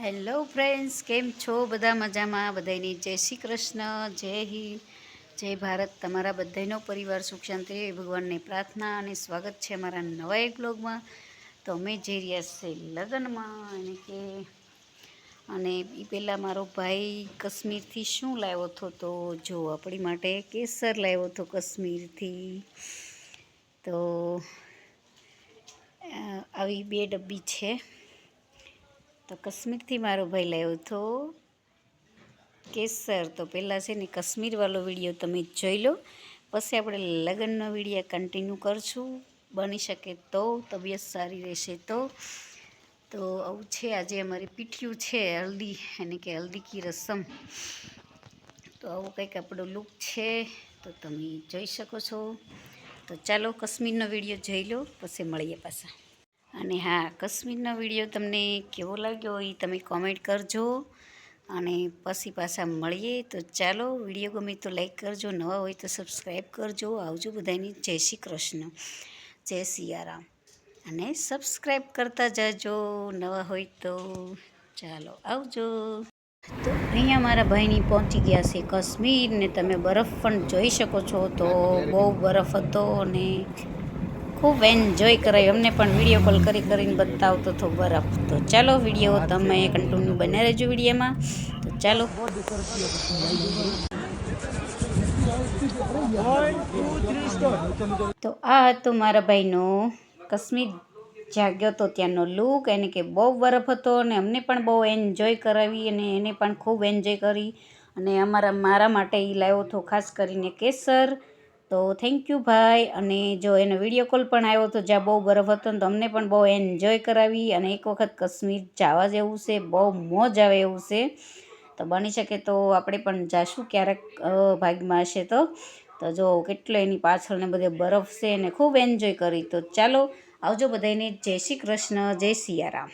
Hello friends, કેમ છો? બધા મજામાં? બધાની જય શ્રી કૃષ્ણ, જય હિન્દ, જય ભારત. તમારા બધાનો પરિવાર સુખ શાંતિ ભગવાનને પ્રાર્થના અને સ્વાગત છે અમારા નવા એક બ્લોગમાં તો અમે જઈ રહ્યા છે લગ્નમાં અને કે, અને એ પહેલાં મારો ભાઈ કાશ્મીરથી શું લાવ્યો હતો તો જો આપણી માટે કેસર લાવ્યો હતો કાશ્મીરથી. તો આવી બે ડબ્બી છે. તો કશ્મીરથી મારો ભાઈ લાવ્યો હતો. કેસર, તો પહેલાં છે ને કાશ્મીરવાળો વીડિયો તમે જોઈ લો. પછી આપણે લગ્નનો વીડિયો કન્ટિન્યુ કરશું. બની શકે તો તબિયત સારી રહેશે તો. તો આવું છે આજે અમારી પીઠિયું છે હલ્દી, એને કે હલ્દી કી રસમ. તો આવું કંઈક આપણો લુક છે, તો તમે જોઈ શકો છો. તો ચાલો કાશ્મીરનો વીડિયો જોઈ લો, પછી મળીએ પાછા. અને હા કાશ્મીરનો વીડિયો તમને કેવો લાગ્યો એ તમે કોમેન્ટ કરજો. અને પછી પાછા મળીએ. તો ચાલો, વીડિયો ગમે તો લાઈક કરજો, નવા હોય તો સબસ્ક્રાઈબ કરજો. આવજો બધાની જય શ્રી કૃષ્ણ. જય સિયારામ. અને સબસ્ક્રાઈબ કરતા જજો. નવા હોય તો ચાલો, આવજો. તો અહીંયા મારા ભાઈની પહોંચી ગયા છે કાશ્મીર ને તમે બરફ પણ જોઈ શકો છો. તો બહુ બરફ હતો અને ખૂબ એન્જોય કરાયું. અમને પણ વીડિયો કોલ કરી કરીને બતાવતો હતો બરફ તો ચાલો વીડિયો તમે કન્ટિન્યુ બને રહેજો વિડીયોમાં તો ચાલો. તો આ હતો મારા ભાઈનો કાશ્મીર જાગ્યો તો ત્યાંનો લુક એને કે બહુ બરફ હતો અને અમને પણ બહુ એન્જોય કરાવી અને એને પણ ખૂબ એન્જોય કરી. અને અમારા મારા માટે એ લાવ્યો હતો ખાસ કરીને કેસર. તો થેન્ક યુ ભાઈ. અને જો એનો વીડિયો કોલ પણ આવ્યો હતો જ્યાં બહુ બરફ હતો ને તો અમને પણ બહુ એન્જોય કરાવી. અને એક વખત કાશ્મીર જવા જેવું છે, બહુ મોજ આવે એવું છે. તો બની શકે તો આપણે પણ જાશું ક્યારેક ભાગમાં હશે તો. તો જો કેટલો એની પાછળ ને બધે બરફ છે અને ખૂબ એન્જોય કરી. તો ચાલો આવજો બધાને જય શ્રી કૃષ્ણ, જય સિયારામ.